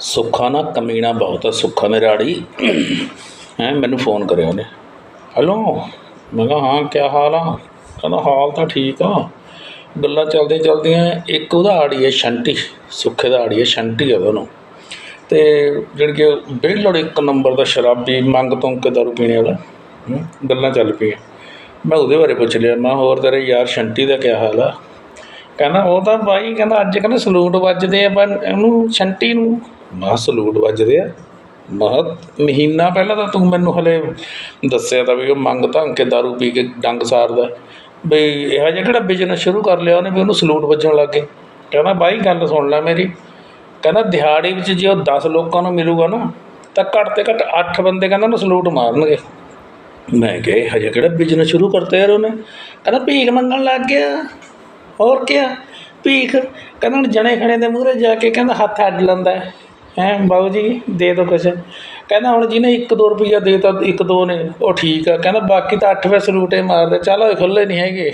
ਸੁੱਖਾ ਨਾ ਕਮੀਣਾ ਬਹੁਤ ਆ, ਸੁੱਖਾ ਮੇਰਾ ਆੜੀ ਹੈਂ, ਮੈਨੂੰ ਫੋਨ ਕਰਿਆ ਉਹਨੇ। ਹੈਲੋ ਮੈਂ ਕਿਹਾ, ਹਾਂ, ਕਿਆ ਹਾਲ ਆ? ਕਹਿੰਦਾ, ਹਾਲ ਤਾਂ ਠੀਕ ਆ। ਗੱਲਾਂ ਚੱਲਦੀਆਂ ਚੱਲਦੀਆਂ, ਇੱਕ ਉਹਦਾ ਆੜੀ ਹੈ, ਸ਼ੰਟੀ। ਸੁੱਖੇ ਦਾ ਆੜੀ ਹੈ, ਸ਼ੰਟੀ ਆ ਉਹਨੂੰ। ਅਤੇ ਜਿਹੜੀ ਕਿ ਬਿਲੜ ਇੱਕ ਨੰਬਰ ਦਾ ਸ਼ਰਾਬੀ, ਮੰਗ ਤੋਂ ਕੇ ਦਾਰੂ ਪੀਣੇ ਵਾਲਾ। ਗੱਲਾਂ ਚੱਲ ਪਈਆਂ। ਮੈਂ ਉਹਦੇ ਬਾਰੇ ਪੁੱਛ ਲਿਆ, ਮੈਂ ਹੋਰ ਤੇਰੇ ਯਾਰ ਸ਼ੰਟੀ ਦਾ ਕਿਆ ਹਾਲ ਆ? ਕਹਿੰਦਾ, ਉਹ ਤਾਂ ਬਾਈ, ਕਹਿੰਦਾ, ਅੱਜ ਕਹਿੰਦਾ ਸਲੂਟ ਵੱਜਦੇ ਆ, ਪਰ ਉਹਨੂੰ ਛੰਟੀ ਨੂੰ ਮੈਂ ਕਿਹਾ ਸਲੂਟ ਵੱਜਦੇ ਆ ਮੈਂ ਮਹੀਨਾ ਪਹਿਲਾਂ ਤਾਂ ਤੂੰ ਮੈਨੂੰ ਹਲੇ ਦੱਸਿਆ ਤਾਂ ਵੀ ਉਹ ਮੰਗ ਧੰਗ ਕੇ ਦਾਰੂ ਪੀ ਕੇ ਡੰਗ ਸਾਰਦਾ। ਬਈ ਇਹੋ ਜਿਹਾ ਕਿਹੜਾ ਬਿਜ਼ਨਸ ਸ਼ੁਰੂ ਕਰ ਲਿਆ ਉਹਨੇ ਵੀ ਉਹਨੂੰ ਸਲੂਟ ਵੱਜਣ ਲੱਗ ਗਏ। ਕਹਿੰਦਾ, ਬਾਈ, ਗੱਲ ਸੁਣ ਲੈ ਮੇਰੀ। ਕਹਿੰਦਾ, ਦਿਹਾੜੀ ਵਿੱਚ ਜੇ ਉਹ 10 ਲੋਕਾਂ ਨੂੰ ਮਿਲੂਗਾ ਨਾ, ਤਾਂ ਘੱਟ ਤੇ ਘੱਟ 8 ਬੰਦੇ ਕਹਿੰਦਾ ਉਹਨੂੰ ਸਲੂਟ ਮਾਰਨਗੇ। ਮੈਂ ਕਿਹਾ, ਇਹ ਹਜੇ ਕਿਹੜਾ ਬਿਜ਼ਨਸ ਸ਼ੁਰੂ ਕਰਤਾ ਯਾਰ ਉਹਨੇ? ਕਹਿੰਦਾ, ਭੀਖ ਮੰਗਣ ਲੱਗ ਗਿਆ। ਹੋਰ ਕਿਆ? ਭੀਖ? ਕਹਿੰਦਾ, ਹੁਣ ਜਣੇ ਖਣੇ ਦੇ ਮੂਹਰੇ ਜਾ ਕੇ ਕਹਿੰਦਾ, ਹੱਥ ਅੱਡ ਲੈਂਦਾ। ਹੈਂ ਬਾਊ ਜੀ, ਦੇ ਦਿਓ ਕੁਛ। ਕਹਿੰਦਾ ਹੁਣ ਜਿਹਨੇ 1-2 ਰੁਪਈਆ ਦੇ ਤਾ ਇੱਕ ਦੋ ਨੇ, ਉਹ ਠੀਕ ਆ। ਕਹਿੰਦਾ ਬਾਕੀ ਤਾਂ ਅੱਠ ਵਜੇ ਸਲੂਟੇ ਮਾਰਦੇ, ਚੱਲ ਉਹ ਖੁੱਲੇ ਨਹੀਂ ਹੈਗੇ।